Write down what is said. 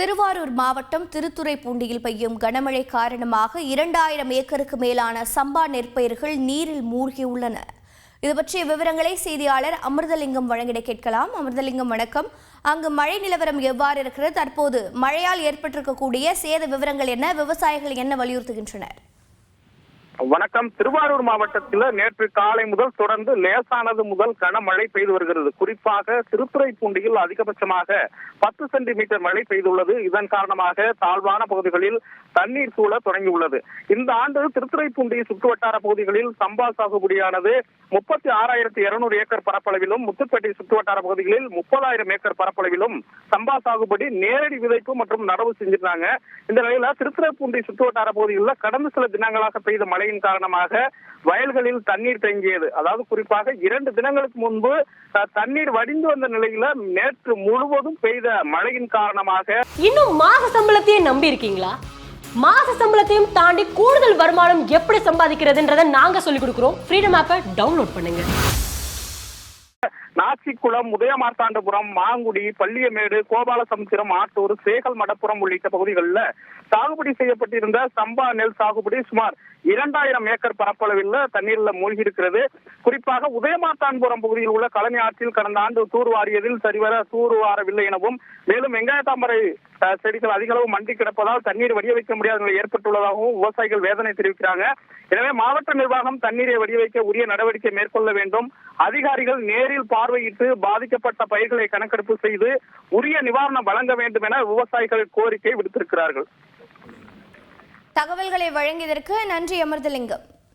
திருவாரூர் மாவட்டம் திருத்துறைப்பூண்டியில் பெய்யும் கனமழை காரணமாக இரண்டாயிரம் ஏக்கருக்கு மேலான சம்பா நெற்பயிர்கள் நீரில் மூழ்கியுள்ளன. இது பற்றிய விவரங்களை செய்தியாளர் அமிர்தலிங்கம் வழங்கிட கேட்கலாம். அமிர்தலிங்கம் வணக்கம். அங்கு மழை நிலவரம் எவ்வாறு இருக்கிறது? தற்போது மழையால் ஏற்பட்டிருக்கக்கூடிய சேத விவரங்கள் என்ன? விவசாயிகள் என்ன வலியுறுத்துகின்றனர்? வணக்கம். திருவாரூர் மாவட்டத்தில் நேற்று காலை முதல் தொடர்ந்து லேசானது முதல் கனமழை பெய்து வருகிறது. குறிப்பாக திருத்துறைப்பூண்டியில் அதிகபட்சமாக பத்து சென்டிமீட்டர் மழை பெய்துள்ளது. இதன் காரணமாக தாழ்வான பகுதிகளில் தண்ணீர் சூழ தொடங்கியுள்ளது. இந்த ஆண்டு திருத்துறைப்பூண்டி சுற்றுவட்டார பகுதிகளில் சம்பா சாகுபடியானது முப்பத்தி ஆறாயிரத்தி இருநூறு ஏக்கர் பரப்பளவிலும் முத்துப்பேட்டை சுற்றுவட்டார பகுதிகளில் முப்பதாயிரம் ஏக்கர் பரப்பளவிலும் சம்பா சாகுபடி நேரடி விதைப்பு மற்றும் நடவு செஞ்சிருந்தாங்க. இந்த நிலையில திருத்துறைப்பூண்டி சுற்றுவட்டார பகுதிகளில் கடந்த சில தினங்களாக பெய்த மழை மழையின் காரணமாக வயல்களில் தண்ணீர் தேங்கியது. அதாவது குறிப்பாக இரண்டு தினங்களுக்கு முன்பு தண்ணீர் வடிந்து வந்த நிலையில நேற்று முழுவதும் பெய்த மழையின் காரணமாக இன்னும் மாச சம்பளத்தையே நம்பி இருக்கீங்களா மாச சம்பளத்தையும் தாண்டி கூடுதல் வருமானம் எப்படி சம்பாதிக்கிறதுன்றதை நாங்க சொல்லி கொடுக்குறோம். ஃப்ரீடம் ஆப்பை டவுன்லோட் பண்ணுங்க. நாச்சிக்குளம் உதயமார்த்தாண்டபுரம் மாங்குடி பள்ளியமேடு கோபாலசமுத்திரம் ஆத்தூர் சேகல் மடப்புரம் உள்ளிட்ட பகுதிகளில் சாகுபடி செய்யப்பட்டிருந்த சம்பா நெல் சாகுபடி சுமார் இரண்டாயிரம் ஏக்கர் பரப்பளவில் தண்ணீர்ல மூழ்கி இருக்கிறது குறிப்பாக உதயமாத்தான்புரம் பகுதியில் உள்ள கழனி ஆற்றில் கடந்த ஆண்டு தூர்வாரியதில் சரிவர தூர்வாரவில்லை எனவும் மேலும் வெங்காய செடிகள் அதிக அளவு மண்டி கிடப்பதால் தண்ணீர் வடிய வைக்க முடியாத நிலை ஏற்பட்டுள்ளதாகவும் விவசாயிகள் வேதனை தெரிவிக்கிறாங்க. எனவே மாவட்ட நிர்வாகம் தண்ணீரை வடிய வைக்க உரிய நடவடிக்கை மேற்கொள்ள வேண்டும். அதிகாரிகள் நேரில் பார்வையிட்டு பாதிக்கப்பட்ட பயிர்களை கணக்கெடுப்பு செய்து உரிய நிவாரணம் வழங்க வேண்டும் என விவசாயிகள் கோரிக்கை விடுத்திருக்கிறார்கள். தகவல்களை வழங்கியதற்கு நன்றி அமிர்தலிங்கம்.